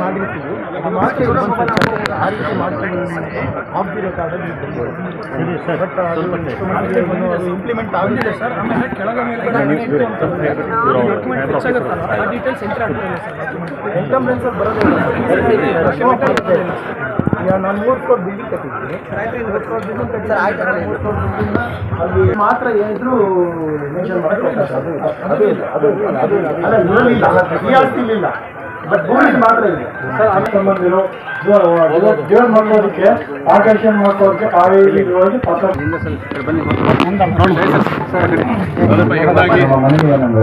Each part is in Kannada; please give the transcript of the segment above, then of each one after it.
ಮಾಡಿರ್ತೀವಿ. ಅದು ಮಾತ್ರ. ಆ ರೀತಿ ಮಾಡ್ಕೊಂಡು ಕಾರಣದಲ್ಲಿ ಬಟ್ ಅದು ಇಂಪ್ಲಿಮೆಂಟ್ ಆಗಿದೆ ಸರ್. ಆಮೇಲೆ ಕೆಳಗೆ ಎನ್ಕಂಬ್ರೆನ್ಸಲ್ಲಿ ಬರೋದಿಲ್ಲ ಈಗ ನಾನು ಮೂರು ಬಿಲ್ಡಿಂಗ್ ಕಟ್ಟಿದ್ದೀನಿ. ಮೂರು ಕೋಟಿ ಬಿಲ್ಡಿಂಗ್ ಕಟ್ಟಿದ್ರೆ ಮೂರು ಕೋಟಿ ಬಿಲ್ಡಿಂಗ್ ಅಲ್ಲಿ ಮಾತ್ರ ಏನಿದ್ರು ಮೆನ್ಷನ್ ಅದು ಇಲ್ಲ ಅದು ಇಲ್ಲ ಅದು ಇಲ್ಲ ಅಲ್ಲ ಇರಲಿಲ್ಲ ಈ ಆಸ್ತಿಲಿ ಇಲ್ಲ. ಬಟ್ ಭೂಮಿ ಮಾತ್ರ ಇದೆ. ಸಂಬಂಧಿರು ಜೀವನ ಮಾಡ್ಕೋದಕ್ಕೆ ಆಕರ್ಷಣೆ ಮಾಡ್ಕೋದಕ್ಕೆ ಕಾವೇರಿ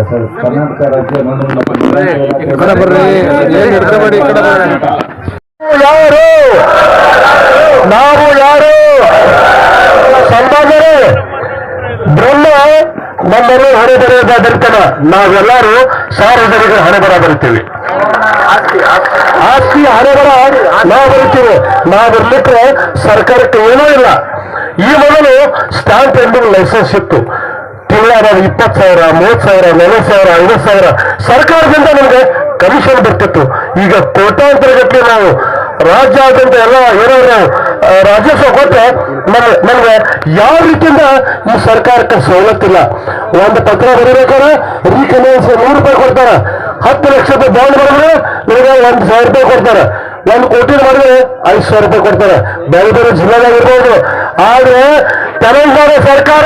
ಸರ್ ಕರ್ನಾಟಕ ರಾಜ್ಯ ಯಾರು? ನಾವು ಯಾರು? ಸಂಪಾದನೆ ಬ್ರಹ್ಮ ನಮ್ಮನ್ನು ಹಣೆ ಬರೆಯೋದಾದಿರ್ತಾನ ನಾವೆಲ್ಲರೂ ಸಾರ್ವಜನಿಕ ಹಣೆ ಬರಿತೀವಿ ಆಸ್ತಿ ಹಣೆ ಬರ ನಾವು ಬರಿತೀವಿ ನಾವು ಬರ್ಲಿಕ್ಕೆ ಸರ್ಕಾರಕ್ಕೆ ಏನೂ ಇಲ್ಲ. ಈ ಮೊದಲು ಸ್ಟಾಂಪ್ ಎಂಡಿಂಗ್ ಲೈಸೆನ್ಸ್ ಇತ್ತು. ತಿಂಗಳ ನಾವು ಇಪ್ಪತ್ತು ಸಾವಿರ ಮೂವತ್ತು ಸಾವಿರ ನಲವತ್ತು ಸಾವಿರ ಐವತ್ತು ಸಾವಿರ ಸರ್ಕಾರದಿಂದ ನಮಗೆ ಕಮಿಷನ್ ಬರ್ತಿತ್ತು. ಈಗ ಕೋಟ್ಯಾಂತರ ಗಟ್ಟಲೆ ನಾವು ರಾಜ್ಯಾದ್ಯಂತ ಎಲ್ಲ ಏನಾದ್ರೆ ರಾಜ್ಯ ಆ, ರಾಜಸ್ವ ಕೊಟ್ಟರೆ ನಮಗೆ ಯಾವ ರೀತಿಯಿಂದ ಈ ಸರ್ಕಾರಕ್ಕೆ ಸವಲತ್ತಿಲ್ಲ. ಒಂದು ಪತ್ರ ಬರೀಬೇಕಾದ್ರೆ ರೀಕನ್ವೆನ್ಸ್ ನೂರು ರೂಪಾಯಿ ಕೊಡ್ತಾರೆ. ಹತ್ತು ಲಕ್ಷದ ಬಾಂಡ್ ಬರೋದ್ರೆ ನಿಮಗೆ ಒಂದು ಸಾವಿರ ರೂಪಾಯಿ ಕೊಡ್ತಾರೆ. ಒಂದು ಕೋಟಿ ಮಾಡಿದ್ರೆ ಐದು ಸಾವಿರ ರೂಪಾಯಿ ಕೊಡ್ತಾರೆ. ಬೇರೆ ಬೇರೆ ಜಿಲ್ಲೆದಾಗಿರ್ಬೋದು ಆದ್ರೆ ತೆಲಂಗಾಣ ಸರ್ಕಾರ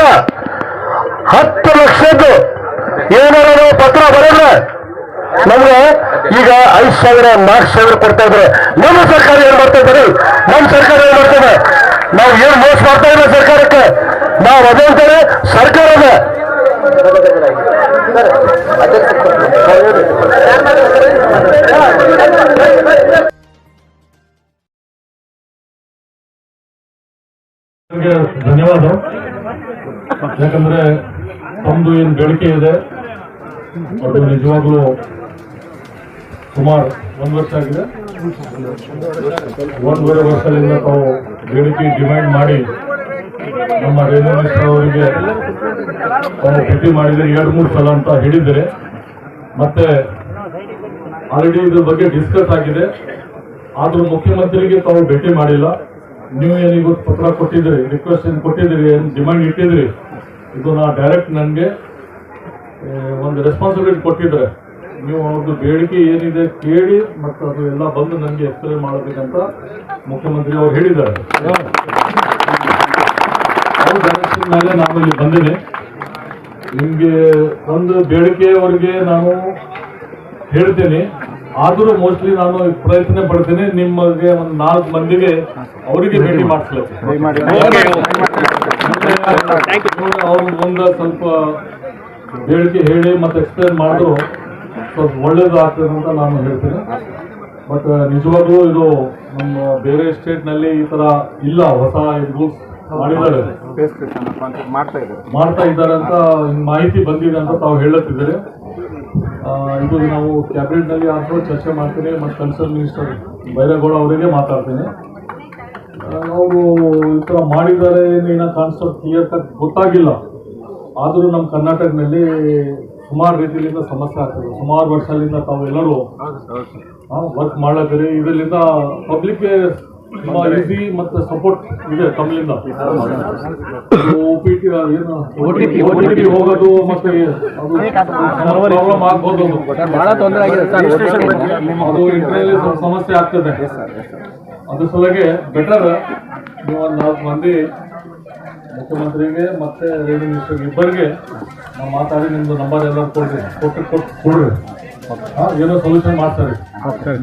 ಹತ್ತು ಲಕ್ಷದ್ದು ಏನಾರ ಪತ್ರ ಬರೆದ್ರೆ ನಮ್ಗೆ ಈಗ ಐದು ಸಾವಿರ, ನಾಲ್ಕು ಸಾವಿರ ಕೊಡ್ತಾ ಇದ್ರೆ ನಮ್ಮ ಸರ್ಕಾರ ಏನ್ ಮಾಡ್ತಾ ಇದ್ದಾರೆ? ನಮ್ಮ ಸರ್ಕಾರ ಏನ್ ಮಾಡ್ತದೆ ನಾವು ಏನ್ ಮೋಸ ಮಾಡ್ತಾ ಇಲ್ಲ ಸರ್ಕಾರಕ್ಕೆ? ನಾವು ಅದೇ ಅಂತಾರೆ ಸರ್ಕಾರದ ಧನ್ಯವಾದ. ಯಾಕಂದ್ರೆ ತಮ್ಮದು ಏನು ಬೇಡಿಕೆ ಇದೆ, ಅದು ನಿಜವಾಗ್ಲೂ ಸುಮಾರು ಒಂದು ವರ್ಷ ಆಗಿದೆ. ಒಂದೂವರೆ ವರ್ಷದಿಂದ ತಾವು ಬೇಡಿಕೆ ಡಿಮ್ಯಾಂಡ್ ಮಾಡಿ ನಮ್ಮ ರೈಲ್ವೆ ಮಿನಿಸ್ಟರ್ ಅವರಿಗೆ ತಾವು ಭೇಟಿ ಮಾಡಿದರೆ, ಎರಡು, ಮೂರು ಸಲ ಅಂತ ಹೇಳಿದರೆ, ಮತ್ತೆ ಆಲ್ರೆಡಿ ಇದ್ರ ಬಗ್ಗೆ ಡಿಸ್ಕಸ್ ಆಗಿದೆ. ಆದರೂ ಮುಖ್ಯಮಂತ್ರಿಗೆ ತಾವು ಭೇಟಿ ಮಾಡಿಲ್ಲ. ನೀವು ಏನಿಗೂ ಪತ್ರ ಕೊಟ್ಟಿದ್ರಿ ರಿಕ್ವೆಸ್ಟ್ ಏನು ಕೊಟ್ಟಿದ್ರಿ ಏನು ಡಿಮ್ಯಾಂಡ್ ಇಟ್ಟಿದ್ರಿ ನಾ ಡೈರೆಕ್ಟ್ ನನಗೆ ಒಂದು ರೆಸ್ಪಾನ್ಸಿಬಿಲಿಟಿ ಕೊಟ್ಟಿದ್ರೆ ನೀವು ಅವ್ರದ್ದು ಬೇಡಿಕೆ ಏನಿದೆ ಕೇಳಿ ಮತ್ತು ಅದು ಎಲ್ಲ ಬಂದು ನನಗೆ ಎಕ್ಸ್ಪ್ಲೇನ್ ಮಾಡಬೇಕಂತ ಮುಖ್ಯಮಂತ್ರಿ ಅವರು ಹೇಳಿದ್ದಾರೆ. ಅವ್ರ ಡೈರೆಕ್ಷನ್ ಮೇಲೆ ನಾನು ಇಲ್ಲಿ ಬಂದಿನಿ ನಿಮಗೆ ಒಂದು ಬೇಡಿಕೆ ಅವರಿಗೆ ನಾನು ಹೇಳ್ತೇನೆ. ಆದರೂ ಮೋಸ್ಟ್ಲಿ ನಾನು ಪ್ರಯತ್ನ ಪಡ್ತೀನಿ. ನಿಮಗೆ ಒಂದು ನಾಲ್ಕು ಮಂದಿಗೆ ಅವರಿಗೆ ಭೇಟಿ ಮಾಡಿಸ್ಲಿಕ್ಕೆ. ಅವ್ರ ಮುಂದೆ ಸ್ವಲ್ಪ ಬೇಡಿಕೆ ಹೇಳಿ ಮತ್ತೆ ಎಕ್ಸ್ಪ್ಲೇನ್ ಮಾಡಿದ್ರು. ಸ್ವಲ್ಪ ಒಳ್ಳೇದು ಆಗ್ತದೆ ಅಂತ ನಾನು ಹೇಳ್ತೇನೆ. ಬಟ್ ನಿಜವಾಗ್ಲೂ ಇದು ನಮ್ಮ ಬೇರೆ ಸ್ಟೇಟ್ನಲ್ಲಿ ಈ ತರ ಇಲ್ಲ, ಹೊಸ ರೂಲ್ಸ್ ಮಾಡಿದ್ದಾರೆ. ಮಾಡ್ತಾ ಇದ್ದಾರೆ ಅಂತ ಮಾಹಿತಿ ಬಂದಿದೆ ಅಂತ ತಾವು ಹೇಳುತ್ತಿದ್ದಾರೆ ಇದು ನಾವು ಕ್ಯಾಬಿನೆಟ್ನಲ್ಲಿ ಆದರೂ ಚರ್ಚೆ ಮಾಡ್ತೀನಿ. ಮತ್ತು ಕನ್ಸರ್ ಮಿನಿಸ್ಟರ್ ಬೈರೇಗೌಡ ಅವರಿಗೆ ಮಾತಾಡ್ತೀನಿ. ನಾವು ಈ ಥರ ಮಾಡಿದ್ದಾರೆ, ಏನೋ ಕಾನ್ಸೆಪ್ಟ್ ಕ್ಲಿಯರ್ ಕಟ್ ಗೊತ್ತಾಗಿಲ್ಲ. ಆದರೂ ನಮ್ಮ ಕರ್ನಾಟಕದಲ್ಲಿ ಸುಮಾರು ರೀತಿಯಿಂದ ಸಮಸ್ಯೆ ಆಗ್ತದೆ. ಸುಮಾರು ವರ್ಷದಿಂದ ತಾವು ಎಲ್ಲರೂ ವರ್ಕ್ ಮಾಡತ್ತೀರಿ ಇದರಿಂದ ಪಬ್ಲಿಕ್ಗೆ ತುಂಬ ಈಸಿ ಮತ್ತು ಸಪೋರ್ಟ್ ಇದೆ ತಮ್ಮಿಂದ. O P T O T P ಹೋಗೋದು ಮತ್ತೆ ಪ್ರಾಬ್ಲಮ್ ಆಗ್ಬೋದು. ಅದು ಸ್ವಲ್ಪ ಸಮಸ್ಯೆ ಆಗ್ತದೆ. ಅದ್ರ ಸಲುವಾಗಿ ಬೆಟರ್ ನೀವು ಒಂದು ನಾಲ್ಕು ಮಂದಿ ಮುಖ್ಯಮಂತ್ರಿಗೆ ಮತ್ತೆ ರೇಡಿಯೋ ಮಿನಿಸ್ಟರ್ ಇಬ್ಬರಿಗೆ ನಾವು ಮಾತಾಡಿ ನಿಮ್ದು ನಂಬರ್ ಎಲ್ಲ ಕೊಡ್ರಿ. ಕೊಟ್ಟು ಕೊಟ್ಟು ಕೊಡ್ರಿ. ಏನೋ ಸೊಲ್ಯೂಷನ್ ಮಾಡ್ತಾರೆ.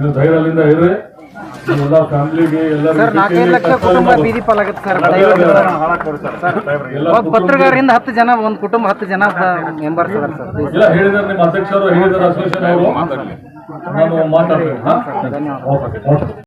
ನೀವು ಧೈರ್ಯದಿಂದ ಇರ್ರಿ. ಎಲ್ಲ ಫ್ಯಾಮಿಲಿಗೆ ಎಲ್ಲ ಸರ್ ನಾಲ್ಕೈದು ಲಕ್ಷ ಕುಟುಂಬ ಬೀದಿ ಪಾಲಾಗುತ್ತೆ ಸರ್. ಒಬ್ಬ ಪತ್ರಗಾರರಿಂದ ಹತ್ತು ಜನ ಒಂದು ಕುಟುಂಬ ಹತ್ತು ಜನ ಮೆಂಬರ್ಸ್ ಸರ್. ಇಲ್ಲ ಹೇಳಿದಾರೆ ನಿಮ್ಮ ಅಧ್ಯಕ್ಷರು ಹೇಳಿದಾರೆ ಅಸೋಸಿಯೇಷನ್ ಅವರು. ನಾನು ಮಾತಾಡ್ತೀನಿ.